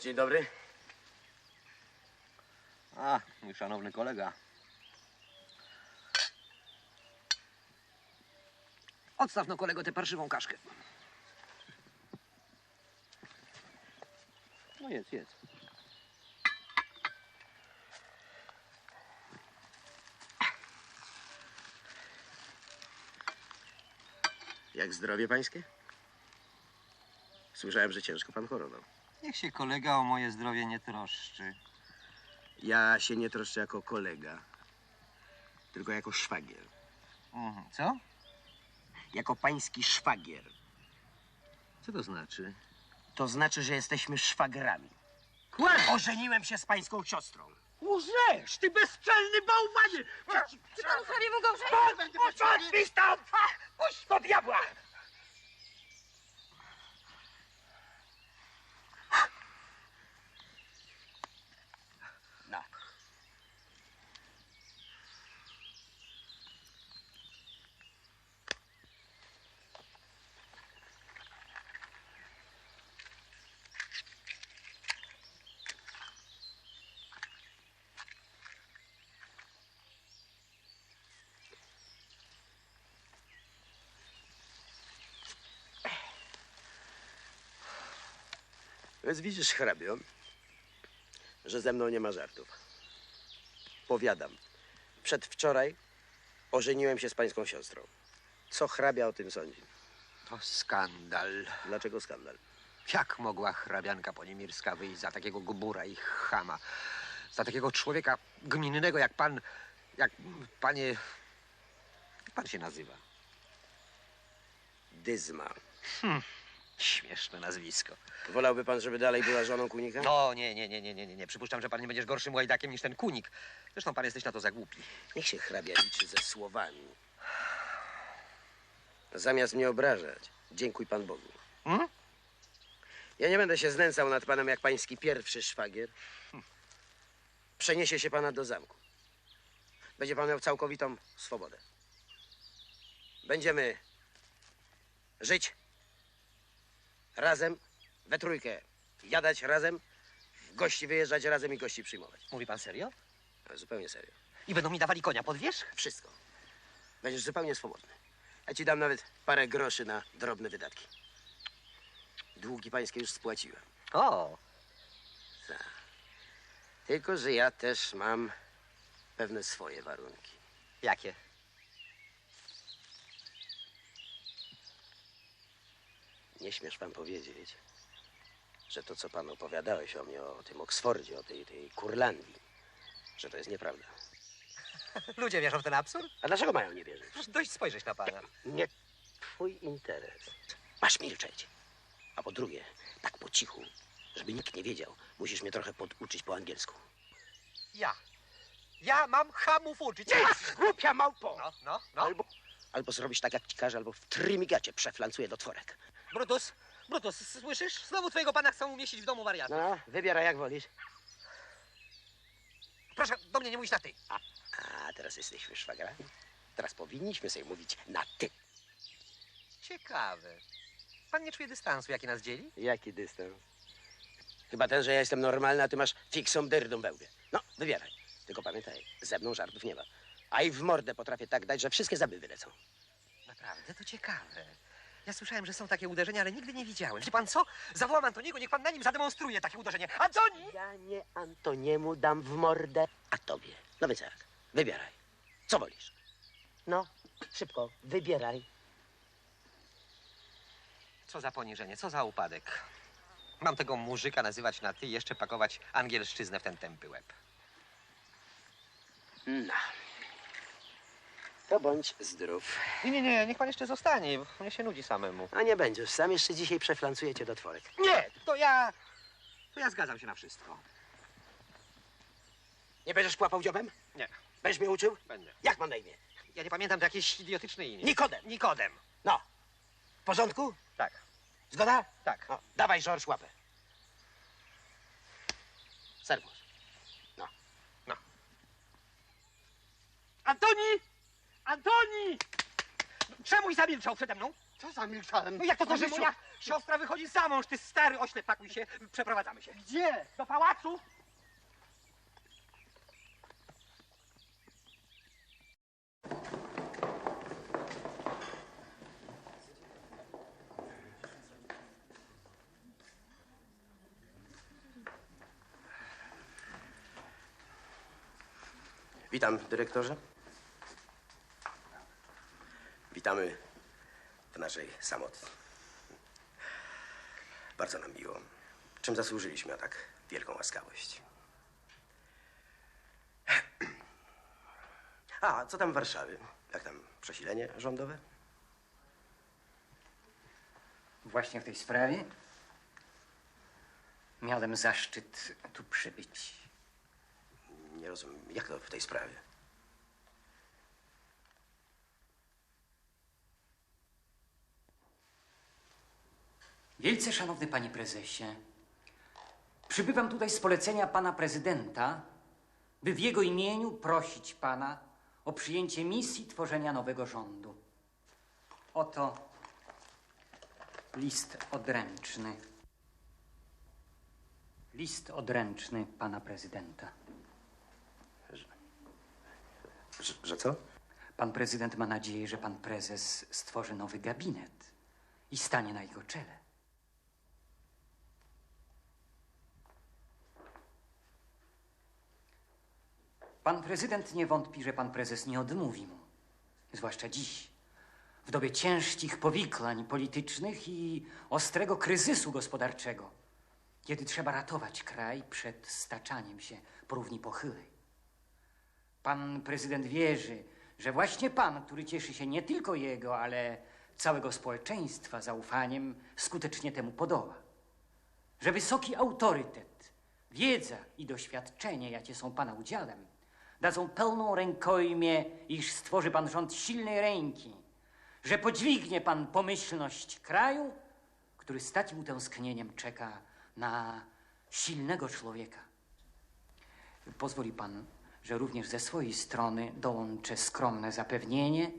Dzień dobry. A, mój szanowny kolega. Odstaw no kolego tę parszywą kaszkę. No jedz, jedz. Jak zdrowie pańskie? Słyszałem, że ciężko pan chorował. Niech się kolega o moje zdrowie nie troszczy. Ja się nie troszczę jako kolega, tylko jako szwagier. Mhm. Co? Jako pański szwagier. Co to znaczy? To znaczy, że jesteśmy szwagrami. Ożeniłem się z pańską siostrą. Łżesz, ty bezczelny bałwanie! Czy mu gorzej? Chodź mi stąd! Puść do diabła! Więc widzisz, hrabio, że ze mną nie ma żartów. Powiadam, przedwczoraj ożeniłem się z pańską siostrą. Co hrabia o tym sądzi? To skandal. Dlaczego skandal? Jak mogła hrabianka poniemirska wyjść za takiego gbura i chama? Za takiego człowieka gminnego jak pan... Jak panie... Jak pan się nazywa? Dyzma. Śmieszne nazwisko. Wolałby pan, żeby dalej była żoną kunika? No, nie, nie, nie, nie, nie, nie, nie. Przypuszczam, że pan nie będziesz gorszym łajdakiem niż ten kunik. Zresztą pan jesteś na to za głupi. Niech się hrabia liczy ze słowami. Zamiast mnie obrażać, dziękuj pan Bogu. Hmm? Ja nie będę się znęcał nad panem jak pański pierwszy szwagier. Przeniesie się pana do zamku. Będzie pan miał całkowitą swobodę. Będziemy żyć razem, we trójkę, jadać razem, gości wyjeżdżać razem i gości przyjmować. Mówi pan serio? Zupełnie serio. I będą mi dawali konia pod wierzch? Wszystko. Będziesz zupełnie swobodny. Ja ci dam nawet parę groszy na drobne wydatki. Długi pańskie już spłaciłem. O, Tylko, że ja też mam pewne swoje warunki. jakie? Nie śmiesz pan powiedzieć, że to, co pan opowiadałeś o mnie, o tym Oksfordzie, o tej, tej Kurlandii, że to jest nieprawda. Ludzie wierzą w ten absurd? A dlaczego mają nie wierzyć? Proszę dość spojrzeć na pana. Nie twój interes. Masz milczeć. A po drugie, tak po cichu, żeby nikt nie wiedział, musisz mnie trochę poduczyć po angielsku. Ja. Ja mam hamów uczyć. Głupia małpo! No, no, no. Albo, albo zrobisz tak, jak ci każę, albo w trymigacie przeflancuję do tworek. Brutus, Brutus, słyszysz? Znowu twojego pana chcą umieścić w domu wariata. No, wybieraj jak wolisz. Proszę do mnie nie mówić na ty. A teraz jesteśmy szwagrami. Teraz powinniśmy sobie mówić na ty. Ciekawe. Pan nie czuje dystansu, jaki nas dzieli? Jaki dystans? Chyba ten, że ja jestem normalny, a ty masz fiksą dyrdą bełbie. No, wybieraj. Tylko pamiętaj, ze mną żartów nie ma. A i w mordę potrafię tak dać, że wszystkie zaby wylecą. Naprawdę, to ciekawe. Ja słyszałem, że są takie uderzenia, ale nigdy nie widziałem. Wie pan co? Zawołam Antoniego, niech pan na nim zademonstruje takie uderzenie. Antoni! Ja nie Antoniemu dam w mordę, a tobie. No więc jak? Wybieraj. Co wolisz? No, szybko, wybieraj. Co za poniżenie, co za upadek. Mam tego murzyka nazywać na ty i jeszcze pakować angielszczyznę w ten tępy łeb. No. To bądź zdrów. Nie, nie, nie, niech pan jeszcze zostanie, bo mnie się nudzi samemu. A nie będziesz, sam jeszcze dzisiaj przeflancuję cię do tworek. Nie, to ja... To ja zgadzam się na wszystko. Nie będziesz kłapał dziobem? Nie, Będziesz mnie uczył? będę. Jak mam na imię? Ja nie pamiętam, to jakieś idiotyczne imię. Nikodem. Nikodem. No. W porządku? Tak, Zgoda? tak. No, dawaj, George, łapę. Serwus. No. Antoni! Antoni! Czemuś zamilczał przede mną? Co zamilczałem? No jak to, to że Marysiu, moja siostra wychodzi za mąż, ty stary oślep, pakuj się, przeprowadzamy się. Gdzie? Do pałacu? Witam, dyrektorze. Witamy w naszej samotce. Bardzo nam miło. Czym zasłużyliśmy na tak wielką łaskawość? A, co tam w Warszawie? Jak tam przesilenie rządowe? Właśnie w tej sprawie miałem zaszczyt tu przybyć. Nie rozumiem, jak to w tej sprawie? Wielce szanowny panie prezesie, przybywam tutaj z polecenia pana prezydenta, by w jego imieniu prosić pana o przyjęcie misji tworzenia nowego rządu. Oto list odręczny. List odręczny pana prezydenta. Że, że co? Pan prezydent ma nadzieję, że pan prezes stworzy nowy gabinet i stanie na jego czele. Pan prezydent nie wątpi, że pan prezes nie odmówi mu. Zwłaszcza dziś, w dobie ciężkich powikłań politycznych i ostrego kryzysu gospodarczego, kiedy trzeba ratować kraj przed staczaniem się po równi pochylej. Pan prezydent wierzy, że właśnie pan, który cieszy się nie tylko jego, ale całego społeczeństwa zaufaniem, skutecznie temu podoła. Że wysoki autorytet, wiedza i doświadczenie, jakie są pana udziałem, dadzą pełną rękojmię, iż stworzy pan rząd silnej ręki, że podźwignie pan pomyślność kraju, który z takim utęsknieniem czeka na silnego człowieka. Pozwoli pan, że również ze swojej strony dołączę skromne zapewnienie,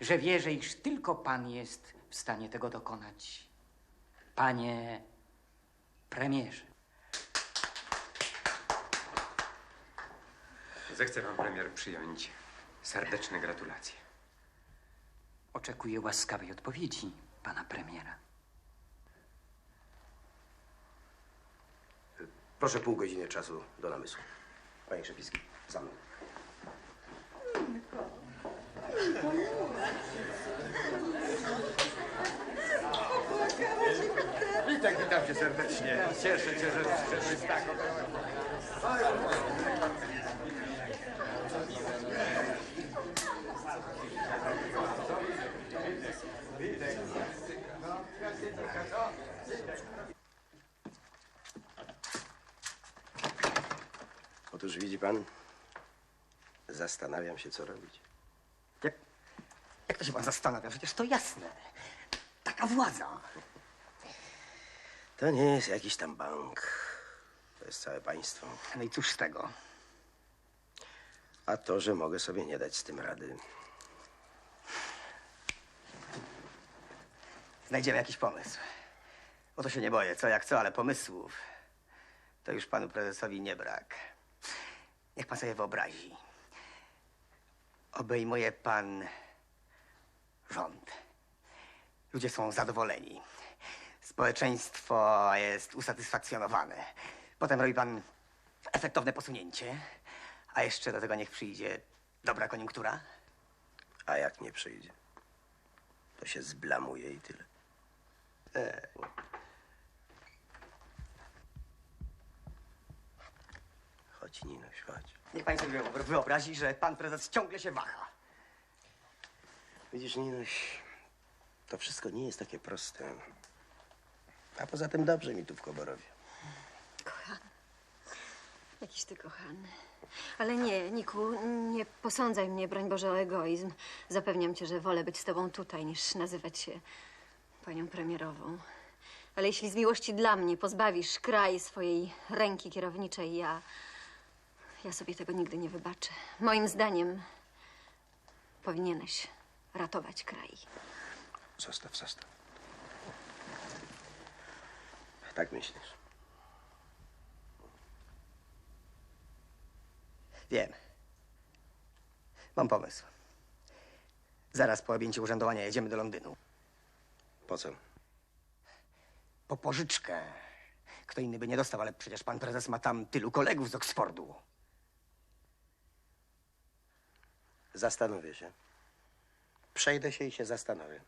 że wierzę, iż tylko pan jest w stanie tego dokonać. Panie premierze. Zechce pan premier przyjąć serdeczne gratulacje. Oczekuję łaskawej odpowiedzi pana premiera. Proszę pół godziny czasu do namysłu. Panie Krzepiski, za mną. Witam, witam cię serdecznie. Cieszę się, że przyszedłeś z Otóż widzi pan, zastanawiam się, co robić. Jak, jak to się pan zastanawia? Przecież to jasne. Taka władza. To nie jest jakiś tam bank. To jest całe państwo. No i cóż z tego? A to, że mogę sobie nie dać z tym rady. Znajdziemy jakiś pomysł. O to się nie boję, co jak co, ale pomysłów to już panu prezesowi nie brak. Niech pan sobie wyobrazi. Obejmuje pan rząd. Ludzie są zadowoleni. Społeczeństwo jest usatysfakcjonowane. Potem robi pan efektowne posunięcie, a jeszcze do tego niech przyjdzie dobra koniunktura. A jak nie przyjdzie, to się zblamuje i tyle. Chodź, Ninuś, chodź. Niech pan sobie wyob- wyobrazi, że pan prezes ciągle się waha. Widzisz, Ninuś, to wszystko nie jest takie proste. A poza tym dobrze mi tu w Koborowie. Jakiś ty kochany. Ale nie, Niku, nie posądzaj mnie, broń Boże, o egoizm. Zapewniam cię, że wolę być z tobą tutaj, niż nazywać się panią premierową. Ale jeśli z miłości dla mnie pozbawisz kraj swojej ręki kierowniczej, ja... Ja sobie tego nigdy nie wybaczę. Moim zdaniem powinieneś ratować kraj. Zostaw, zostaw. Tak myślisz? Wiem. Mam pomysł. Zaraz po objęciu urzędowania jedziemy do Londynu. Po co? Po pożyczkę. Kto inny by nie dostał, ale przecież pan prezes ma tam tylu kolegów z Oksfordu. Zastanowię się. Przejdę się i się zastanowię.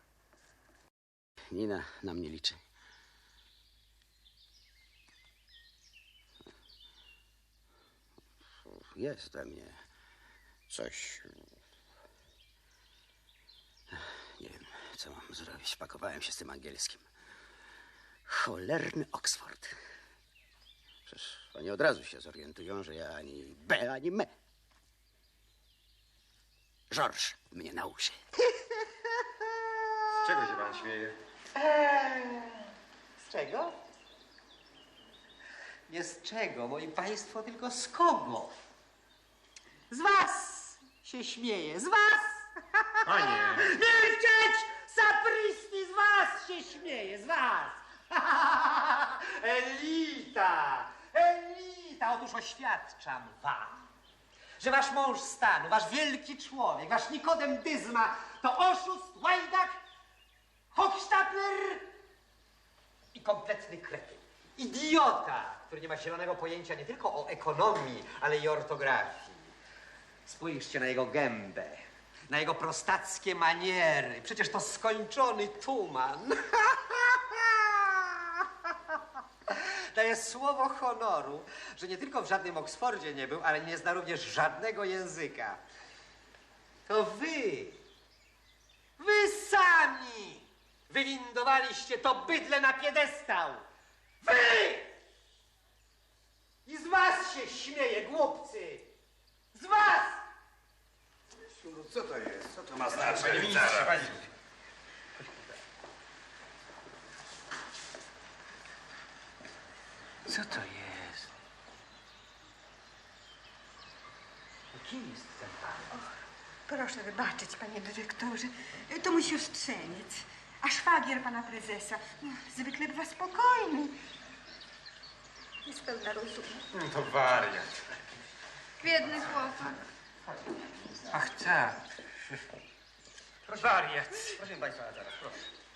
Nina na mnie liczy. Jest we mnie coś. Nie wiem, co mam zrobić. Pakowałem się z tym angielskim. Cholerny Oxford. Przecież oni od razu się zorientują, że ja ani B, ani me. Georges mnie nauczy. Z czego się pan śmieje? Z czego? Nie z czego, moi państwo, tylko z kogo? Z was się śmieje, z was! Panie! Milczeć! Sapristi, z was się śmieje, z was! Elita! Elita! Otóż oświadczam wam, że wasz mąż stanu, wasz wielki człowiek, wasz Nikodem Dyzma to oszust, łajdak, hochsztapler i kompletny kretyn. Idiota, który nie ma zielonego pojęcia nie tylko o ekonomii, ale i ortografii. Spójrzcie na jego gębę, na jego prostackie maniery. Przecież to skończony tuman. Daję słowo honoru, że nie tylko w żadnym Oksfordzie nie był, ale nie zna również żadnego języka. To wy, wy sami wywindowaliście to bydle na piedestał. Wy! I z was się śmieje, głupcy! Z was! Co to jest? Co to ma znaczyć? Co to jest? Kim jest ten pan? Proszę wybaczyć, panie dyrektorze. To mój siostrzeniec, a szwagier pana prezesa. No, zwykle bywa spokojny. Jest pełna rozumu. To wariat. Biedny chłopak. Ach tak. Wariat. Proszę państwa, zaraz, proszę.